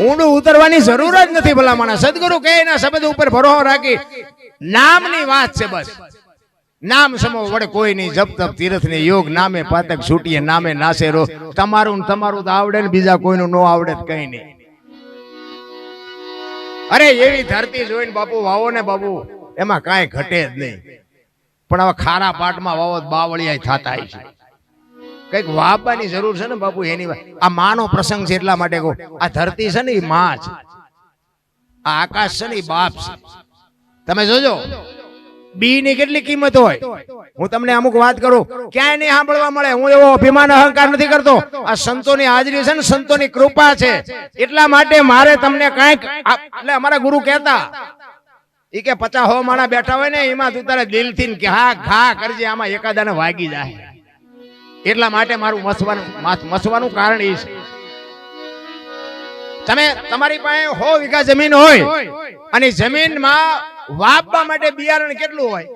ઊંડું ઉતરવાની જરૂર જ નથી ભલામણા. સદગુરુ કહે એના શબ્દ ઉપર ભરોસો રાખી, નામની વાત છે બસ. નામ સમો વડે કોઈ નહીં જપ તપ તીર્થ ને યોગ નામે પાતક છૂટીએ, નામે નાસે રો તમારું ને તમારું તો આવડે ને બીજા કોઈનું ન આવડે કઈ નહીં. અરે, એવી ધરતી જોઈને બાપુ વાવો ને બાપુ, એમાં કાંઈ ઘટે જ નહીં. પણ હવે ખારા પાટમાં વાવો બાવળિયા થતા છે. કંઈક વાપવાની જરૂર છે ને બાપુ, એની આ માનો પ્રસંગ છે એટલા માટે કહું. આ ધરતી છે ને એ માં છે. આ આકાશ છે ને એ બાપ છે. તમે જોજો. બી ની કેટલી કિંમત હોય? હું તમને અમુક વાત કરું. ક્યાંય નહીં સાંભળવા મળે. હું એવો અભિમાન અહંકાર નથી કરતો. આ સંતોની હાજરી છે ને, સંતોની કૃપા છે. એટલા માટે મારે તમને કાંઈક એટલે અમારા ગુરુ કહેતા. એ કે પચાસ હો માણા બેઠા હોય ને, એમાં તું તારે દિલથી કે હા ઘા કરજે, આમાં એકાદાને વાગી જાય. એટલા માટે મારું મસવાનું મસવાનું કારણ એ છે. તમે તમારી પાસે હો વીઘા જમીન હોય અને જમીનમાં વાપવા માટે બિયારણ કેટલું હોય?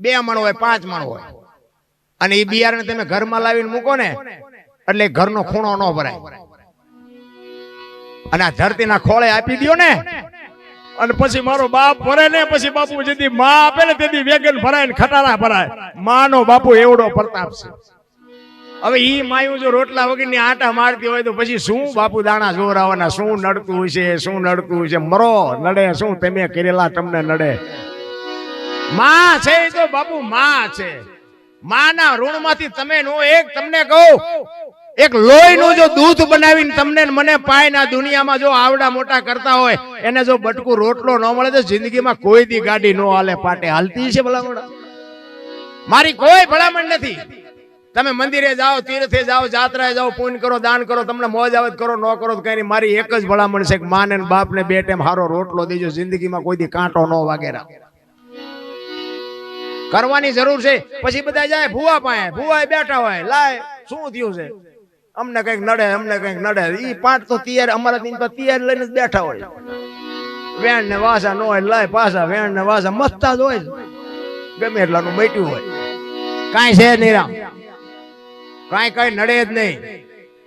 બે મણ હોય, પાંચ મણ હોય. અને એ બિયારણ તમે ઘરમાં લાવીને મૂકો ને, એટલે ઘરનો ખૂણો ન ભરાય. અને આ ધરતીના ખોળે આપી દ્યો ને. અને પછી મારો બાપ ભરે ને, પછી બાપુ જેથી માં આપે ને, તેથી વેગન ભરાય ને, ખટારા ભરાય. માનો બાપુ એવડો પ્રતાપ છે. હવે ઈ માયું જો રોટલા વગરની આટા મારતી હોય તો પછી શું બાપુ દાણા જોરાવાના? શું નડતું છે? શું નડતું છે? મરો, નડે. શું તમે કરેલા તમને નડે? માં છે તો બાપુ, માં છે. માના ઋણમાંથી તમે નો એક, તમને કહું, એક લોહીનું જો દૂધ બનાવીને તમને મને પાય ના દુનિયામાં જો આવડા મોટા કરતા હોય, એને જો બટકું રોટલો ન મળે તો જિંદગીમાં કોઈ દી ગાડી નો હાલે, પાટે હાલતી છે ભલામણ? મારી કોઈ ભલામણ નથી. તમે મંદિરે જાઓ, તીર્થે જાઓ, જાત્રાએ જાઓ, પૂન કરો, દાન કરો, તમને મોજ આવત કરો, ન કરો તો કઈ મારી એક જ ભલામણ છે કે માને બાપને બે ટાઈમ હારો રોટલો દેજો, જિંદગીમાં કોઈ દી કાંટો ન વાગે કરવાની જરૂર છે. પછી બધા જાય, ભૂવા પાસે ભૂવા બેઠા હોય, લાય, શું થયું છે? અમને કંઈક નડે, અમને કંઈક નડે. ઈ પાંચ તો તૈયાર, અમારા દિન તો તૈયાર લઈને જ બેઠા હોય. વેણ ને વાસા ન હોય, લાય પાછા, વેણ ને વાસા, મસ્તા જ હોય. ગમે એટલાનું બેઠ્યું હોય. કાંઈ છે નહીં રામ. કાંઈ કાંઈ નડે જ નહીં.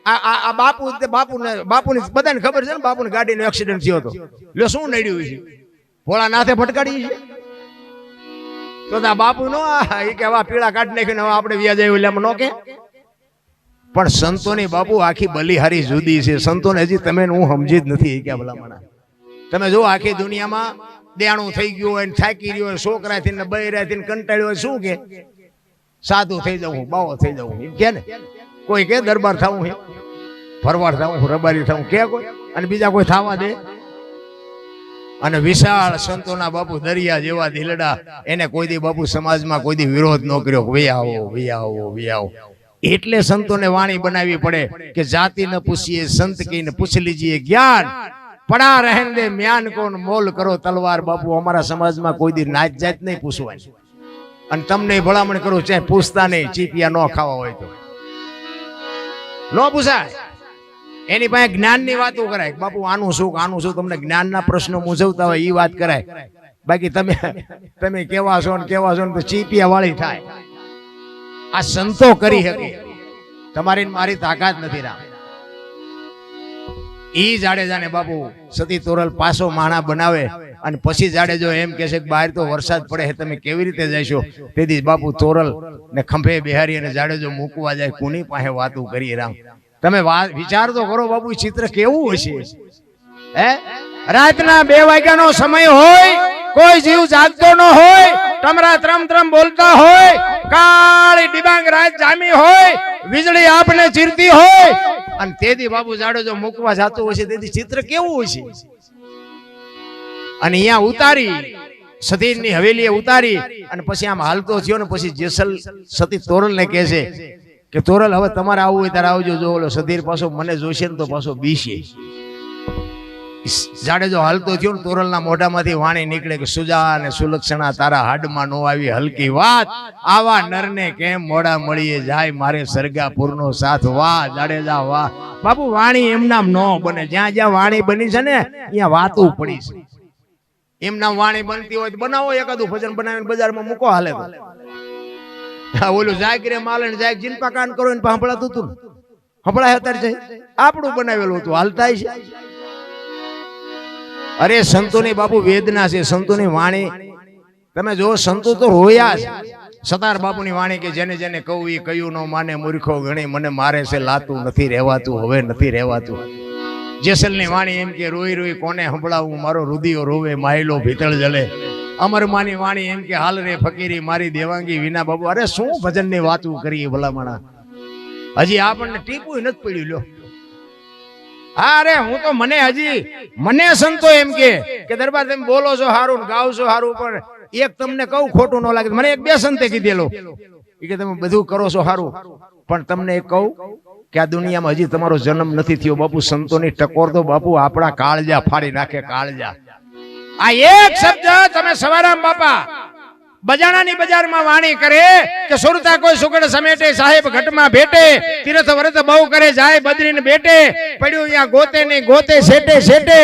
આ બાપુ બાપુને બધાને ખબર છે ને, બાપુને ગાડીનો એક્સિડન્ટ થયો હતો. લ્યો શું નડ્યું છે? ભોળા નાથે ફટકાડી છે? તો આ બાપુ નો એ કે હવે પીળા કાઢી નાખ્યું ને હવે આપણે વ્યાજ આવ્યું એટલે નો કે પણ સંતોની બાપુ આખી બલિહારી જુદી છે. સંતોને હજી તમે હું સમજી જ નથી કે ભલામણા. તમે જો આખી દુનિયામાં દેણું થઈ ગયું હોય થાકી રહ્યો હોય, છોકરાથી ને બૈરાથી ને કંટાળ્યો હોય, શું કે? સાધુ થઈ જાઉં બાવો થઈ જાઉં એમ કે ને? કોઈ કે દરબાર થવું હે ફરવાર થવું રબારી થવું કે કોઈ? અને બીજા કોઈ થવા દે? અને વિશાળ સંતોના બાપુ દરિયા જેવા ધીલડા એને કોઈ દી બાપુ સમાજમાં કોઈ દી વિરોધ ન કર્યો વે આવો વે આવો વે આવો. એટલે સંતોને વાણી બનાવવી પડે કે જાતિ ન પૂછીએ, સંત કહીને પૂછી લીજીએ, જ્ઞાન, પડા રહેન દે, મ્યાન કોણ મોલ કરો તલવાર. બાપુ અમારા સમાજમાં કોઈ દી નાચ જાત નહીં પૂછવાની અને તમને ભલામણ કરું છે પૂછતા નહીં ચીપિયા ન ખાવા હોય તો. ન પૂછાય. એની પાસે જ્ઞાનની વાતો કરાય. બાપુ, આનું શું આનું શું? તમને જ્ઞાનના પ્રશ્નો મૂંઝવતા હોય એ વાત કરાય. બાકી તમે તમે કેવા છો ને કેવા છો ને તો ચીપિયા વાળી થાય. આ સંતો કરી શકે. તમારી મારી તાકાત નથી રામ. ઈ જાડેજાને બાપુ, સતી તોરલ પાસો માણા બનાવે. અને પછી જાડેજો એમ કે છે બહાર તો વરસાદ પડે છે તમે કેવી રીતે જઈશો? તેથી બાપુ તોરલ ને ખંભે બિહારી અને જાડેજો મૂકવા જાય, કોની પાસે વાતું કરીએ રામ? તમે વિચાર તો કરો બાપુ ચિત્ર કેવું હશે? હે? રાતના બે વાગ્યાનો સમય હોય, કોઈ જીવ જાગતો ન હોય તમરા ત્રમ ત્રમ બોલતા હોય, કાળી ડિબાંગ રાત જામી હોય, વીજળી આપને ચીરતી હોય, અને તેથી બાબુ જાડેજો મૂકવા જાતો હોય છે, તેથી ચિત્ર કેવું હોય છે અને અહીંયા ઉતારી સતીની હવેલીએ ઉતારી અને પછી આમ હાલતો થયો ને પછી જેસલ સતી તોરલ ને કહે છે કે, તોરલ, હવે તમારે આવવું હોય ત્યારે આવજો. જો ઓલો સધીર પાછો મને જોશે ને તો પાછો બીશે. જાડેજો હાલતો થયો ને તોરલના મોઢામાંથી વાણી નીકળે કે, સુજા અને સુલક્ષણા તારા હાડમાં નો આવી હલકી વાત. આવા નરને કેમ મોડા મળીએ? જાય મારે સરગાપુરનો સાથ. વાહ જાડેજા વાહ. બાપુ, વાણી એમનામ નો બને. જ્યાં જ્યાં વાણી બની છે ને, ત્યાં વાતું પડી છે. એમના વાણી બનતી હોય બનાવો, એકાદું ભજન બનાવીને બજારમાં મૂકો હાલે ઓલું જાગીરે માલે જાગ જીનપા કાન કરો ને સાંભળાતું હતું હંભળાય અત્યારે આપણું બનાવેલું હતું હાલતા છે. અરે, સંતોની બાપુ વેદના છે, સંતોની વાણી. તમે જો સંતો તો રોયા છે સતાર બાપુની વાણી કે જેને જેને કહું એ કયું ન માને મૂર્ખો ગણી, મને મારે છે, લાતું નથી રહેવાતું, હવે નથી રહેવાતું. જેસલની વાણી એમ કે, રોઈ રોઈ કોને સંભળાવું? મારો રુદિયો રોવે, માયલો ભીતળ જલે. અમરમાની વાણી એમ કે, હાલ રે ફકીરી, મારી દેવાંગી વિના બાબુ. અરે, શું ભજનની વાતું કરીએ ભલામણા? હજી આપણને ટીપું નથી પડ્યું, લ્યો. અરે, હું તો મને હજી, મને સંતો એમ કે કે દરબાર તમે બોલો છો ને ગાવ છો હારું, પણ એક તમને કહું ખોટું ન લાગે. મને એક બે સંતે કીધેલો. કે, તમે બધું કરો છો હારું, પણ તમને એક કહું કે આ દુનિયામાં હજી તમારો જન્મ નથી થયો, બાપુ, સંતોની ટકોર તો બાપુ, આપણા કાળજા ફાડી નાખે, કાળજા. આ એક શબ્દ તમે સવારામ, બાપા, બજાણાની બજારમાં વાણી કરે કે સુરતા કોઈ સુગડ સમેટે, સાહેબ ઘટમાં ભેટે, તીર્થ વ્રત બહુ કરે, જાય બદરીને બેટે પડ્યું અહીંયા ગોતે ને ગોતે, શેટે શેટે.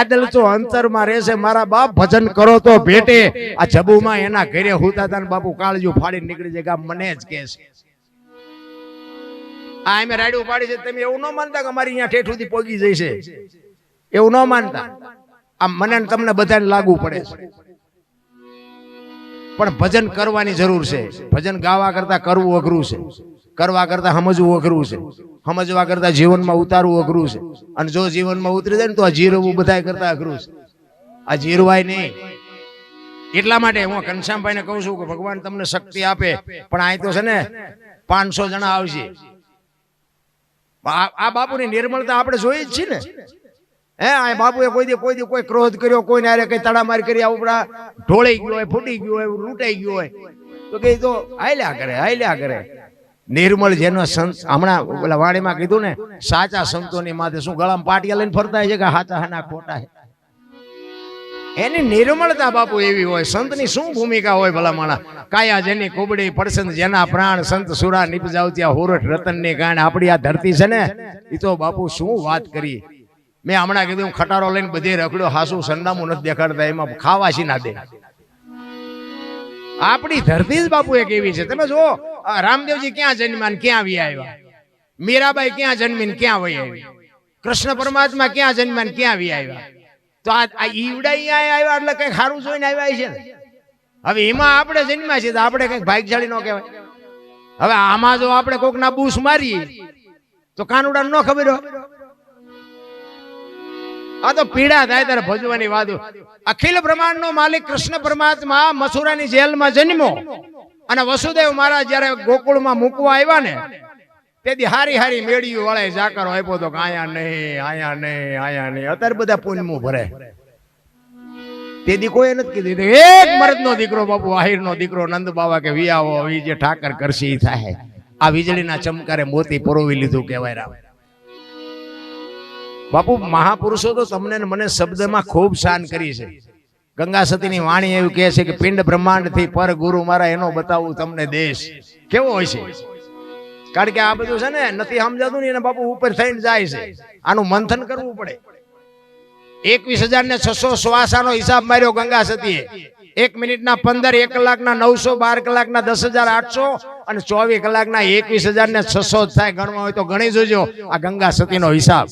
આદલ તો અંતરમાં રહેશે, મારા બાપ ભજન કરો તો ભેટે. આ જબુમાં એના ઘરે હુતા હતા બાપુ કાળજુ ફાડી નીકળી જાય મને જ કે એમે રાડ્યું પાડી છે, તમે એવું ન માનતા કે અમારી અહીંયા ઠેઠ સુધી પોગી જશે એવું ન માનતા? આમ મને તમને બધાને લાગુ પડે છે. પણ ભજન કરવાની જરૂર છે. ભજન ગાવા કરતા કરવું અઘરું છે. કરવા કરતા સમજવું અઘરું છે. સમજવા કરતા જીવનમાં ઉતારવું અઘરું છે. અને જો જીવનમાં ઉતરી જાય ને તો આ જીરવું બધા કરતા અઘરું છે. આ જીરવાય નહીં. એટલા માટે હું ઘનશ્યામભાઈને કહું છું કે ભગવાન તમને શક્તિ આપે. પણ અહીં તો છે ને પાંચસો જણા આવશે. આ બાપુની નિર્મળતા આપણે જોઈ જ છીએ ને. હે, આ બાપુએ કોઈ દી કોઈ દી કોઈ ક્રોધ કર્યો, કોઈને હારે કઈ તડામાર કરી આપણા ઢોળાઈ ગયો હોય, ફૂટી ગયો હોય લૂંટાઈ ગયો હોય. તો કે તો હાલ્યા કરે હાલ્યા કરે. નિર્મળ જેનો સંત હમણાં ઓલા વાણીમાં કીધું ને, સાચા સંતોની માથે શું ગળામાં પાટિયા લઈને ફરતા છે કે સાચા હાના ખોટા છે? એની નિર્મળતા બાપુ એવી હોય, સંતની શું ભૂમિકા હોય ભલા માણા કાયા જેની કુબડી પડસંદ જેના પ્રાણ સંત સુરા નિપજાવ ત્યાં હોરઠ રતનની ગાણ આપણી આ ધરતી છે ને એ તો બાપુ શું વાત કરી? મેં હમણાં કીધું, ખટારો લઈને બધે રખડ્યો, હાસુ સંડામું નથી દેખાડતા, એમાં ખાવા છી ના દે. આપણી ધરતી જ બાપુ એક એવી છે. તમે જો રામદેવજી ક્યાં જન્મ્યા ક્યાં વી આવ્યા? મીરાબાઈ ક્યાં જન્મીને ક્યાં વહી આવી? કૃષ્ણ પરમાત્મા ક્યાં જન્મ્યા ક્યાં વી આવ્યા? તો આ ઈવડા અહીંયા આવ્યા એટલે કઈ સારું જોઈને આવ્યા છે હવે એમાં આપણે જન્મ્યા છીએ આપણે કંઈક ભાગશાળી ન કહેવાય. હવે આમાં જો આપણે કોક ના બૂસ મારીએ, તો કાનુડા ન ખબર આ તો પીડા થાય ત્યારે ભજવાની વાત અખિલ બ્રહ્માંડ નો માલિક કૃષ્ણ પરમાત્મા મથુરાની જેલમાં જન્મો અને વસુદેવ મહારાજ જયારે ગોકુળમાં મૂકવા આવ્યા ને તેથી હારી હારી મેળ્યું વાળા જાકરો આપ્યો તો આયા નહીં આયા નહીં આયા નહીં. અત્યારે બધા પુણ્યમું ભરે. તેથી કોઈ નથી કીધું. એક મરદ નો દીકરો બાપુ આહિર નો દીકરો, નંદ બાવા કે વિયાવો વી જે ઠાકર કરશે એ થાય. આ વીજળીના ચમકારે મોતી પરોવી લીધું કહેવાય રામ. બાપુ, મહાપુરુષો તો તમને મને શબ્દમાં ખૂબ શાન કરી છે. ગંગા સતીની વાણી એવું કહે છે કે, પિંડ બ્રહ્માંડથી પર ગુરુ મારા એનો બતાવું તમને દેશ. કેવો હોય છે? કારણ કે આ બધું છે ને નથી સમજાતું ને એને બાપુ ઉપર થઈને જાય છે. આનું મંથન કરવું પડે. એકવીસ હજાર ને છસો શ્વાસાનો હિસાબ માર્યો ગંગા સતીએ. એક મિનિટના પંદર, એક કલાકના નવસો, બાર કલાકના દસ હજાર આઠસો અને ચોવીસ કલાકના એકવીસ હજાર ને છસો થાય ગણવા હોય તો ગણી જોજો આ ગંગા સતીનો હિસાબ.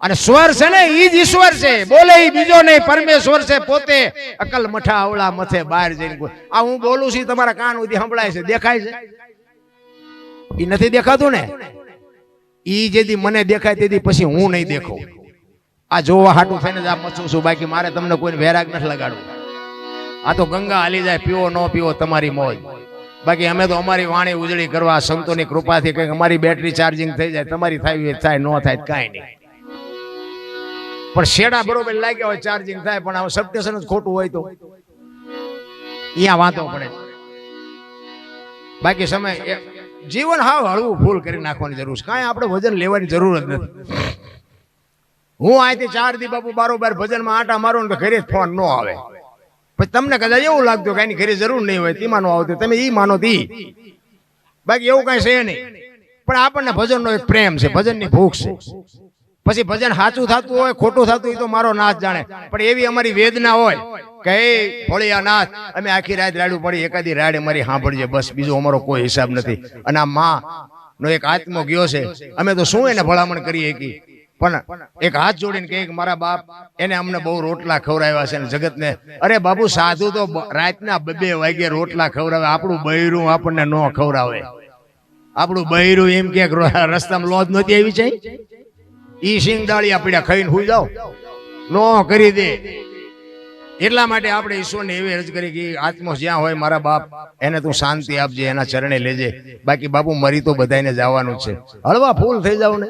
અને સ્વર છે ને ઈ જ ઈશ્વર છે. બોલે ઈ બીજો નહીં, પરમેશ્વર છે પોતે. અકલ મઠા અવળા મથે બહાર જઈને. આ હું બોલું છું તમારા કાન સુધી સંભળાય છે. દેખાય છે? ઈ નથી દેખાતું ને? એ જેથી મને દેખાય તેથી પછી હું નહીં દેખું. આ જોવા હાટું થઈને જ આ મચું છું બાકી મારે તમને કોઈ વેરાગ નથી લગાડવું. આ તો ગંગા હાલી જાય, પીવો ન પીવો તમારી મોજ. બાકી અમે તો અમારી વાણી ઉજળી કરવા સંતોની કૃપાથી કંઈક અમારી બેટરી ચાર્જિંગ થઈ જાય, તમારી થાય થાય, ન થાય, કાંઈ નહીં. પણ શેડા બરોબર લાગ્યા હોય ચાર્જિંગ થાય, પણ આ સબસ્ટેશન જ ખોટું હોય તો. અહીંયા વાંધો પડે. બાકી સમય એ- જીવન હાવ હળવું ફૂલ કરી નાખવાની જરૂર છે. કાંઈ આપણે વજન લેવાની જરૂર જ નથી. હું અહીંથી ચાર દી બાપુ બારોબાર ભજનમાં આટા મારો ને ઘરે ફોન ન આવે. પછી તમને કદાચ એવું લાગતું કે એની ઘરે જરૂર નહીં હોય, તેમાં નો આવતું તમે એ માનો તી. બાકી એવું કઈ છે નહીં. પણ આપણને ભજનનો એક પ્રેમ છે, ભજનની ભૂખ છે. પછી ભજન સાચું થતું હોય, ખોટું થતું હોય તો મારો નાશ જાણે. પણ એવી અમારી વેદના હોય કે એ ભોળિયા અમે આખી રાત રાડું પડી, એકાદી રાડે મારી સાંભળજે, બસ બીજો અમારો કોઈ હિસાબ નથી. અને આ માં નો એક આત્મો ગયો છે. અમે તો શું એને ભલામણ કરીએ કે પણ એક હાથ જોડીને કહે મારા બાપ એને અમને બહુ રોટલા ખવડાવ્યા છે જગતને. અરે બાબુ સાધુ તો રાતના બે વાગે રોટલા ખવડાવે. આપણું બૈરું આપણને ન ખવડાવે. આપણું બૈરું એમ કે રસ્તામાં લોજ નહોતી આવી છે ઈ સિંગ દાળી પીડ્યા ખાઈને હુઈ જાઓ. નો કરી દે. એટલા માટે આપણે ઈશ્વરને એવી અરજ કરી કે આત્મો જ્યાં હોય મારા બાપ, એને તું શાંતિ આપજે, એના ચરણે લેજે. બાકી બાપુ મરી તો બધાને જવાનું છે. હળવા ફૂલ થઈ જાવ ને